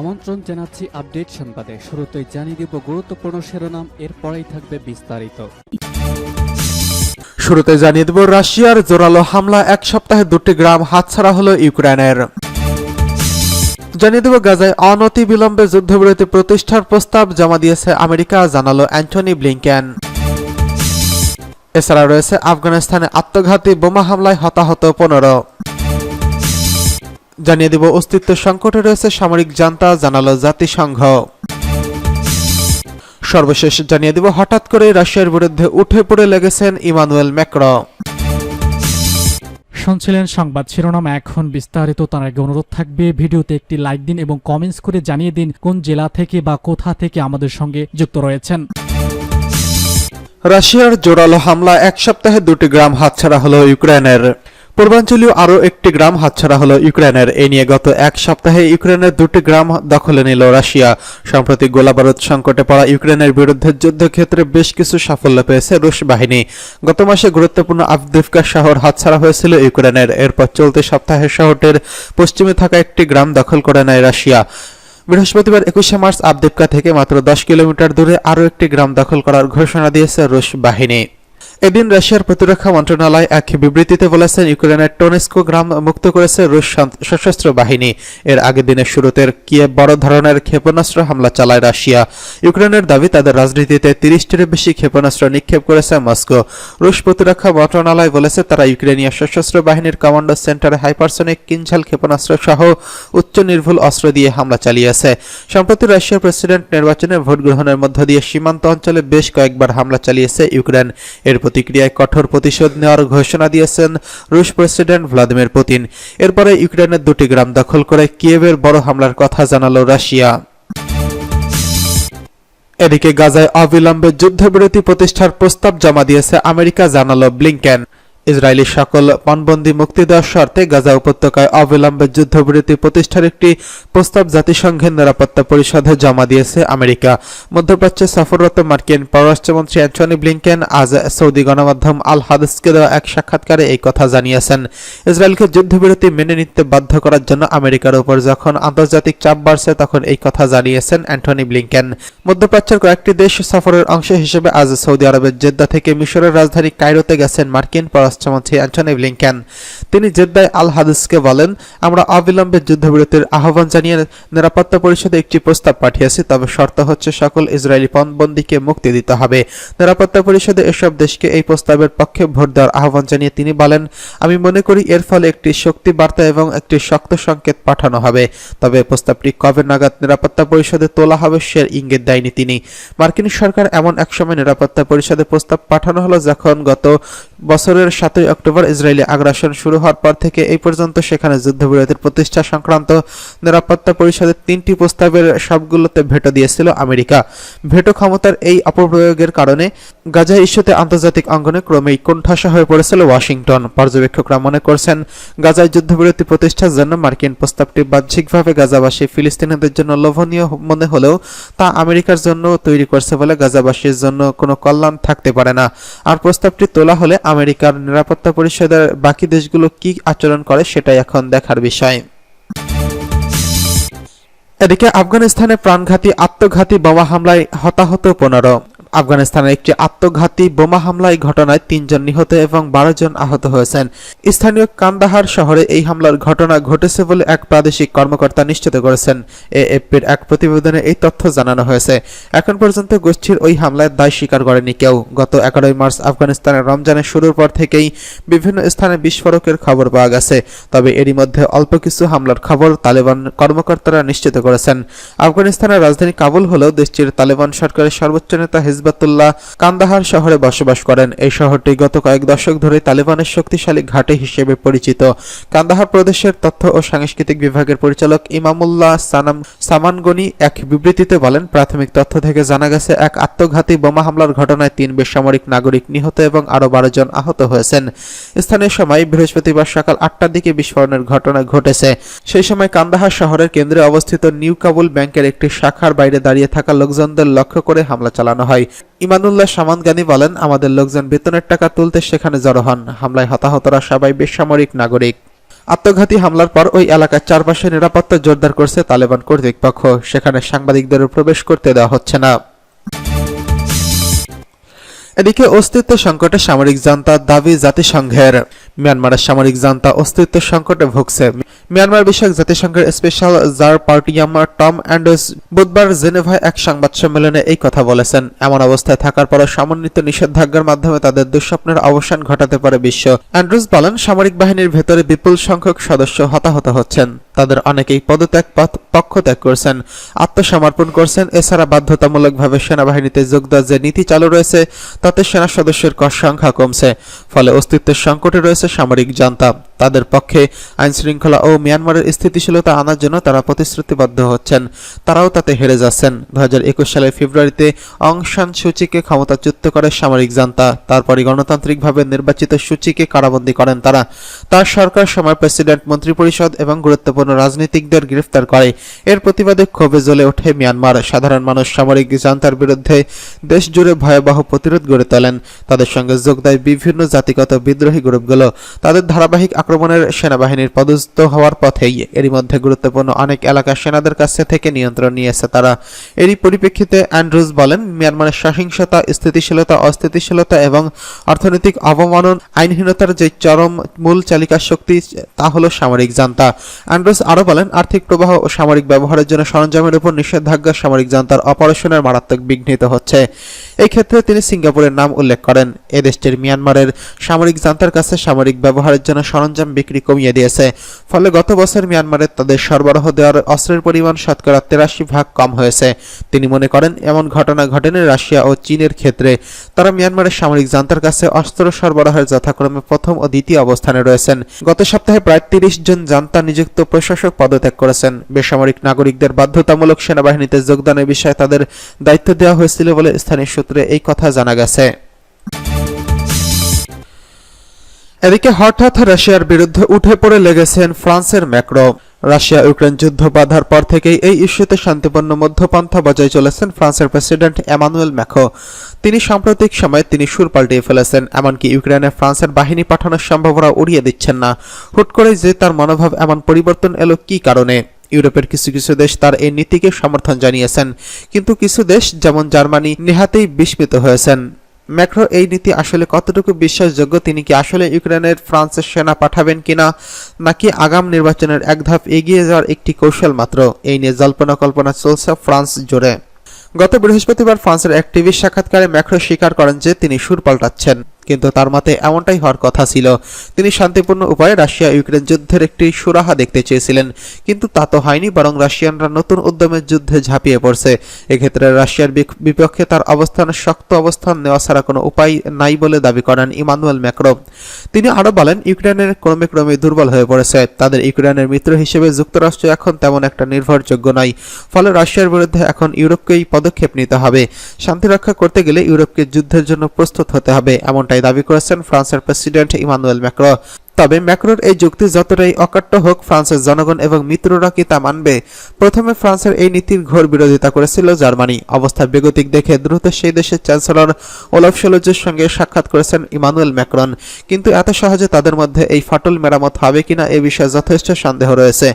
আমন্ত্রণ জানাচ্ছি আপডেট সংবাদে। শুরুতেই জানিয়ে দিব গুরুত্বপূর্ণ শিরোনাম, এরপরেই থাকবে বিস্তারিত। শুরুতে জানিয়ে দেব রাশিয়ার জোরালো হামলা, এক সপ্তাহে দুটি গ্রাম হাতছাড়া হলো ইউক্রেনের। জানিয়ে দেব গাজায় অনতি বিলম্বে যুদ্ধবিরতি প্রতিষ্ঠার প্রস্তাব জমা দিয়েছে আমেরিকা, জানালো অ্যান্টনি ব্লিংকেন। এছাড়া রয়েছে আফগানিস্তানে আত্মঘাতী বোমা হামলায় হতাহত পনেরো। জানিয়ে দেব অস্তিত্ব সংকটে রয়েছে সামরিক জান্তা জানালো জাতিসংঘ। সর্বশেষ জানিয়ে দেব হঠাৎ করে রাশিয়ার বিরুদ্ধে উঠে পড়ে লেগেছেন ইমানুয়েল ম্যাক্রো। শুনছিলেন সংবাদ শিরোনাম এখন বিস্তারিত। তার আগে অনুরোধ থাকবে ভিডিওতে একটি লাইক দিন এবং কমেন্টস করে জানিয়ে দিন কোন জেলা থেকে বা কোথা থেকে আমাদের সঙ্গে যুক্ত রয়েছেন। রাশিয়ার জোরালো হামলা এক সপ্তাহে দুটি গ্রাম হাতছাড়া হলো ইউক্রেনের। পূর্বাঞ্চলীয় আরও একটি গ্রাম হাতছাড়া হলো ইউক্রেনের। এ নিয়ে গত এক সপ্তাহে ইউক্রেনের দুটি গ্রাম দখলে নিল রাশিয়া। সম্প্রতি গোলাবারুদ সংকটে পড়া ইউক্রেনের বিরুদ্ধে যুদ্ধক্ষেত্রে বেশ কিছু সাফল্য পেয়েছে রুশ বাহিনী। গত মাসে গুরুত্বপূর্ণ আফদিফকা শহর হাতছাড়া হয়েছিল ইউক্রেনের। এরপর চলতি সপ্তাহে শহরটির পশ্চিমে থাকা একটি গ্রাম দখল করে নেয় রাশিয়া। বৃহস্পতিবার একুশে মার্চ আবদিপকা থেকে মাত্র দশ কিলোমিটার দূরে আরও একটি গ্রাম দখল করার ঘোষণা দিয়েছে রুশ বাহিনী। এদিন রাশিয়ার প্রতিরক্ষা মন্ত্রণালয় এক বিবৃতিতে বলেছেন, ইউক্রেনের টোনেস্কো গ্রাম মুক্ত করেছে রুশ সশস্ত্র বাহিনী। এর আগের দিনের শুরুতে কিয়ে বড় ধরনের ক্ষেপণাস্ত্র হামলা চালায় রাশিয়া। ইউক্রেনের দাবি, তাদের রাজনীতিতে তিরিশটির বেশি ক্ষেপণাস্ত্র নিক্ষেপ করেছে মস্কো। রুশ প্রতিরক্ষা মন্ত্রণালয় বলেছে, তারা ইউক্রেনীয় সশস্ত্র বাহিনীর কমান্ডো সেন্টারে হাইপারসনিক কিনঝাল ক্ষেপণাস্ত্র সহ উচ্চ নির্ভুল অস্ত্র দিয়ে হামলা চালিয়েছে। সম্প্রতি রাশিয়ার প্রেসিডেন্ট নির্বাচনে ভোট গ্রহণের মধ্য দিয়ে সীমান্ত অঞ্চলে বেশ কয়েকবার হামলা চালিয়েছে ইউক্রেন। এর প্রতিক্রিয়ায় কঠোর প্রতিশোধ নেওয়ার ঘোষণা দিয়েছেন রুশ প্রেসিডেন্ট ভ্লাদিমির পুতিন। এরপরে ইউক্রেনের দুটি গ্রাম দখল করে কিয়েভের বড় হামলার কথা জানালো রাশিয়া। এদিকে গাজায় অবিলম্বে যুদ্ধবিরতি প্রতিষ্ঠার প্রস্তাব জমা দিয়েছে আমেরিকা, জানালো ব্লিংকেন। ইসরায়েলি সকল পণবন্দি মুক্তি দেওয়ার শর্তে গাজা উপত্যকায় অবিলম্বে যুদ্ধবিরতি প্রতিষ্ঠার একটি প্রস্তাব জাতিসংঘের নিরাপত্তা পরিষদে জমা দিয়েছে আমেরিকা। মধ্যপ্রাচ্যে সফররত মার্কিন পররাষ্ট্রমন্ত্রী অ্যান্টনি ব্লিংকেন আজ সৌদি গণমাধ্যম আল হাদিসকে দেওয়া এক সাক্ষাৎকারে এই কথা জানিয়েছেন। ইসরায়েলকে যুদ্ধবিরতি মেনে নিতে বাধ্য করার জন্য আমেরিকার উপর যখন আন্তর্জাতিক চাপ বাড়ছে তখন এই কথা জানিয়েছেন অ্যান্টনি ব্লিংকেন। মধ্যপ্রাচ্যের কয়েকটি দেশ সফরের অংশ হিসেবে আজ সৌদি আরবের জেদ্দা থেকে মিশরের রাজধানী কায়রোতে গেছেন মার্কিন পররাষ্ট্রমন্ত্রী অ্যান্টনি ব্লিংকেন। তিনি জেদ্দায় আল হাদিসকে বলেন, আমরা অবিলম্বে যুদ্ধবিরতির আহ্বান জানিয়ে নিরাপত্তা পরিষদে একটি প্রস্তাব পাঠিয়েছি, তবে শর্ত হচ্ছে সকল ইসরায়েলি পণবন্দীকে মুক্তি দিতে হবে। নিরাপত্তা পরিষদে এসব দেশকে এই প্রস্তাবের পক্ষে ভোট দেওয়ার আহ্বান জানিয়ে তিনি বলেন, আমি মনে করি এর ফলে একটি শক্তি বার্তা এবং একটি শক্ত সংকেত পাঠানো হবে। তবে প্রস্তাবটি কবে নাগাদ নিরাপত্তা পরিষদে তোলা হবে সে ইঙ্গিত দেয়নি তিনি। মার্কিন সরকার এমন এক সময় নিরাপত্তা পরিষদে প্রস্তাব পাঠানো হলো যখন গত বছরের সাতই অক্টোবর ইসরায়েলি আগ্রাসন শুরু হওয়ার পর থেকে এই পর্যন্ত সেখানে যুদ্ধবিরতির প্রতিষ্ঠা সংক্রান্ত নিরাপত্তা পরিষদের তিনটি প্রস্তাবের সবগুলোতে ভেটো দিয়েছিল আমেরিকা। ভেটো ক্ষমতার এই অপপ্রয়োগের কারণে গাজা ইস্যুতে আন্তর্জাতিক অঙ্গনে ক্রমেই কোণঠাসা হয়ে পড়েছিল ওয়াশিংটন। পর্যবেক্ষকরা মনে করছেন, গাজায় যুদ্ধবিরতি প্রতিষ্ঠার জন্য মার্কিন প্রস্তাবটি বাহ্যিকভাবে গাজাবাসী ফিলিস্তিনিদের জন্য লোভনীয় মনে হলেও তা আমেরিকার জন্য তৈরি করছে বলে গাজাবাসীর জন্য কোনো কল্যাণ থাকতে পারে না। আর প্রস্তাবটি তোলা হলে আমেরিকার নিরাপত্তা পরিষদের বাকি দেশগুলো কি আচরণ করে সেটাই এখন দেখার বিষয়। এদিকে আফগানিস্তানে প্রাণঘাতী, আত্মঘাতী বোমা হামলায় হতাহত পনেরো। আফগানিস্তানের একটি আত্মঘাতী বোমা হামলায় ঘটনায় তিনজন নিহত এবং বারো জন আহত হয়েছেন। স্থানীয় কান্দাহার শহরে এই হামলার ঘটনা ঘটেছে বলে এক প্রাদেশিক কর্মকর্তা নিশ্চিত করেছেন। এএফপির এক প্রতিবেদনে এই তথ্য জানানো হয়েছে। এখন পর্যন্ত গোষ্ঠীর ওই হামলায় দায় স্বীকার করেনি কেউ। গত এগারোই মার্চ আফগানিস্তানের রমজানের শুরুর পর থেকেই বিভিন্ন স্থানে বিস্ফোরকের খবর পাওয়া গেছে। তবে এরই মধ্যে অল্প কিছু হামলার খবর তালেবান কর্মকর্তারা নিশ্চিত করেছেন। আফগানিস্তানের রাজধানী কাবুল হলেও দেশটির তালেবান সরকারের সর্বোচ্চ নেতা হিজবাতুল্লাহ কান্দাহার শহরে বসবাস করেন। এই শহরটি গত কয়েক দশক ধরে তালেবানের শক্তিশালী ঘাঁটি হিসেবে পরিচিত। কান্দাহার প্রদেশের তথ্য ও সাংস্কৃতিক বিভাগের পরিচালক ইমামুল্লাহ সানাম সামানগনি এক বিবৃতিতে বলেন, প্রাথমিক তথ্য থেকে জানা গেছে, এক আত্মঘাতী বোমা হামলার ঘটনায় তিন বেসামরিক নাগরিক নিহত এবং আরও বারো জন আহত হয়েছেন। স্থানীয় সময় বৃহস্পতিবার সকাল আটটার দিকে বিস্ফোরণের ঘটনা ঘটেছে। সেই সময় কান্দাহার শহরের কেন্দ্রে অবস্থিত নিউ কাবুল ব্যাংকের একটি শাখার বাইরে দাঁড়িয়ে থাকা লোকজনদের লক্ষ্য করে হামলা চালানো হয়। ইমানুল্লাহ সামানগানি বলেন, আমাদের লোকজন বেতনের টাকা তুলতে সেখানে জড়ো হন। হামলায় হতাহতরা সবাই বেসামরিক নাগরিক। আত্মঘাতী হামলার পর ওই এলাকার চারপাশে নিরাপত্তা জোরদার করছে তালেবান কর্তৃপক্ষ। সেখানে সাংবাদিকদের প্রবেশ করতে দেওয়া হচ্ছে না। এদিকে অস্তিত্ব সংকটে সামরিক জনতার দাবি জাতিসংঘের। মিয়ানমারের সামরিক জান্তা অস্তিত্ব সংকটে ভুগছে। মিয়ানমার বিষয়ক জাতিসংঘের স্পেশাল জার পার্টিয়ামার টম অ্যান্ডার্স বুধবার জেনেভায় এক সংবাদ সম্মেলনে এই কথা বলেছেন। এমন অবস্থায় থাকার পরও সমন্বিত নিষেধাজ্ঞার মাধ্যমে তাদের দুঃস্বপ্নের অবসান ঘটাতে পারে বিশ্ব। অ্যান্ড্রুস বলেন, সামরিক বাহিনীর ভেতরে বিপুল সংখ্যক সদস্য হতাহত হচ্ছেন। তাদের অনেকেই পদত্যাগ পথ- পক্ষ ত্যাগ করছেন, আত্মসমর্পণ করছেন। এছাড়া বাধ্যতামূলকভাবে সেনাবাহিনীতে যোগ দেওয়ার যে নীতি চালু রয়েছে, তাতে সেনা সদস্যের কর সংখ্যা কমছে। ফলে অস্তিত্বের সংকটে রয়েছে সামরিক জান্তা। তাদের পক্ষে আইন শৃঙ্খলা ও মিয়ানমারের স্থিতিশীলতা আনার জন্য তারা প্রতিশ্রুতিবদ্ধ হচ্ছেন। তারাও তাতে হেরে যাচ্ছেন। দু হাজার একুশ সালের ফেব্রুয়ারিতে অং সান সূচিকে ক্ষমতাচ্যুত করে সামরিক জান্তা। তারপরে গণতান্ত্রিকভাবে নির্বাচিত সূচিকে কারাবন্দী করেন তারা। তার সরকার সময় প্রেসিডেন্ট, মন্ত্রিপরিষদ এবং গুরুত্বপূর্ণ রাজনীতিকদের গ্রেফতার করে। এর প্রতিবাদে ক্ষোভে জ্বলে ওঠে মিয়ানমার। সাধারণ মানুষ সামরিক জান্তার বিরুদ্ধে দেশ জুড়ে ভয়াবহ প্রতিরোধ গড়ে তোলেন। তাদের সঙ্গে যোগ দেয় বিভিন্ন জাতিগত বিদ্রোহী গ্রুপগুলো। তাদের ধারাবাহিক আক্রমণের সেনাবাহিনীর পদস্থ হওয়ার পথেই এরই মধ্যে গুরুত্বপূর্ণ অনেক এলাকা সেনাদের কাছে থেকে নিয়ন্ত্রণ নিয়েছে তারা। এরই পরিপ্রেক্ষিতে অ্যান্ড্রুজ বলেন, মিয়ানমারের সহিংসতা, স্থিতিশীলতা, অস্থিতিশীলতা এবং অর্থনৈতিক অবমানন, আইনহীনতার যে চরম মূল চালিকা শক্তি, তা হলো সামরিক জান্তা। অ্যান্ড্রুজ আরও বলেন, আর্থিক প্রবাহ ও সামরিক ব্যবহারের জন্য সরঞ্জামের উপর নিষেধাজ্ঞা সামরিক জান্তার অপারেশনের মারাত্মক বিঘ্নিত হচ্ছে। এই ক্ষেত্রে তিনি সিঙ্গাপুরের নাম উল্লেখ করেন। এ দেশটির মিয়ানমারের সামরিক জান্তার কাছে সামরিক ব্যবহারের জন্য সরঞ্জাম বিক্রি কমিয়ে দিয়েছে। ফলে গত বছর মিয়ানমারে তাদের সরবরাহ দেওয়ার অস্ত্রের পরিমাণ শতকরা তেরাশি ভাগ কম হয়েছে। তিনি মনে করেন, এমন ঘটনা ঘটেনি রাশিয়া ও চীনের ক্ষেত্রে। তারা মিয়ানমারের সামরিক জান্তার কাছে অস্ত্র সরবরাহের যথাক্রমে প্রথম ও দ্বিতীয় অবস্থানে রয়েছেন। গত সপ্তাহে প্রায় তিরিশ জন জান্তা নিযুক্ত প্রশাসক পদত্যাগ করেছেন। বেসামরিক নাগরিকদের বাধ্যতামূলক সেনাবাহিনীতে যোগদানের বিষয়ে তাদের দায়িত্ব দেওয়া হয়েছিল বলে স্থানীয় সূত্রে এই কথা জানা গেছে। এদিকে হঠাৎ রাশিয়ার বিরুদ্ধে উঠে পড়ে লেগেছেন ফ্রান্সের ম্যাক্রো রাশিয়া ইউক্রেন যুদ্ধ বাধার পর থেকেই এই ইস্যুতে শান্তিপূর্ণ মধ্যপন্থা বজায় চলেছেন ফ্রান্সের প্রেসিডেন্ট এমানুয়েল ম্যাক্রো। তিনি সাম্প্রতিক সময়ে তিনি সুর পাল্টিয়ে ফেলেছেন, এমনকি ইউক্রেনে ফ্রান্সের বাহিনী পাঠানোর সম্ভাবনা উড়িয়ে দিচ্ছেন না। হুট করে যে তার মনোভাব এমন পরিবর্তন এলো কি কারণে? ইউরোপের কিছু কিছু দেশ তার এই নীতিকে সমর্থন জানিয়েছেন, কিন্তু কিছু দেশ, যেমন জার্মানি, নেহাতেই বিস্মিত হয়েছেন। ম্যাক্রো, এই নীতি আসলে কতটুকু বিশ্বাসযোগ্য? তিনি কি আসলে ইউক্রেনের ফ্রান্সের সেনা পাঠাবেন কিনা, নাকি আগাম নির্বাচনের এক ধাপ এগিয়ে যাওয়ার একটি কৌশল মাত্র? এই নিয়ে জল্পনা কল্পনা চলছে ফ্রান্স জুড়ে। গত বৃহস্পতিবার ফ্রান্সের এক টিভি সাক্ষাৎকারে ম্যাক্রো স্বীকার করেন যে তিনি সুর পাল্টাচ্ছেন। কিন্তু তার মতে এমনটাই হওয়ার কথা ছিল। তিনি শান্তিপূর্ণ উপায়ে রাশিয়া ইউক্রেন যুদ্ধের একটি সুরাহা দেখতে চেয়েছিলেন। কিন্তু তা তো হয়নি, বরং রাশিয়ানরা নতুন উদ্যমের যুদ্ধে ঝাঁপিয়ে পড়ছে। এক্ষেত্রে রাশিয়ার বিপক্ষে তার অবস্থানের শক্ত অবস্থান নেওয়া ছাড়া কোনো উপায় নাই বলে দাবি করেন ইমানুয়েল ম্যাক্রো তিনি আরও বলেন, ইউক্রেনের ক্রমে ক্রমে দুর্বল হয়ে পড়েছে। তাদের ইউক্রেনের মিত্র হিসেবে যুক্তরাষ্ট্র এখন তেমন একটা নির্ভরযোগ্য নয়। ফলে রাশিয়ার বিরুদ্ধে এখন ইউরোপকেই পদক্ষেপ নিতে হবে। শান্তি রক্ষা করতে গেলে ইউরোপকে যুদ্ধের জন্য প্রস্তুত হতে হবে এমনটাই দাবি করেছেন ফ্রান্সের প্রেসিডেন্ট ইমানুয়েল ম্যাক্রো তবে ম্যাক্রোর এই যুক্তি যতটাই অকাট্য হোক, ফ্রান্সের জনগণ এবং মিত্ররা কি তা মানবে? প্রথমে ফ্রান্সের এই নীতির ঘোর বিরোধিতা করেছিল জার্মানি। অবস্থা বেগতিক দেখে দ্রুত সেই দেশের চ্যান্সেলর ওলাফ শোলজের সঙ্গে সাক্ষাৎ করেছেন ইমানুয়েল ম্যাক্রন। কিন্তু এত সহজে তাদের মধ্যে এই ফাটল মেরামত হবে কিনা এ বিষয়ে যথেষ্ট সন্দেহ রয়েছে।